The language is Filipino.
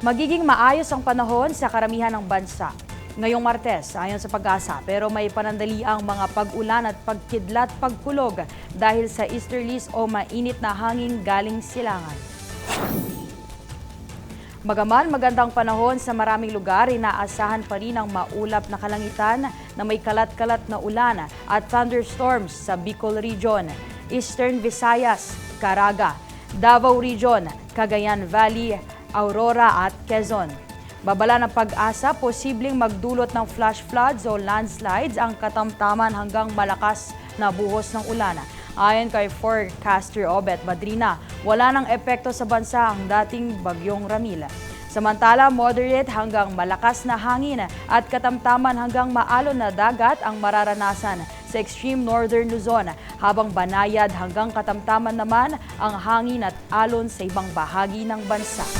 Magiging maayos ang panahon sa karamihan ng bansa. Ngayong Martes, ayon sa pag-asa, pero may panandali ang mga pag-ulan at pagkidlat pagkulog dahil sa easterlies o mainit na hangin galing silangan. Magaman magandang panahon sa maraming lugar, inaasahan pa rin ang maulap na kalangitan na may kalat-kalat na ulan at thunderstorms sa Bicol Region, Eastern Visayas, Caraga, Davao Region, Cagayan Valley, Aurora at Quezon. Babala ng pag-asa, posibleng magdulot ng flash floods o landslides ang katamtaman hanggang malakas na buhos ng ulan. Ayon kay forecaster Obet Madrina, wala nang epekto sa bansa ang dating bagyong Ramila. Samantala, moderate hanggang malakas na hangin at katamtaman hanggang maalon na dagat ang mararanasan sa extreme northern Luzon, habang banayad hanggang katamtaman naman ang hangin at alon sa ibang bahagi ng bansa.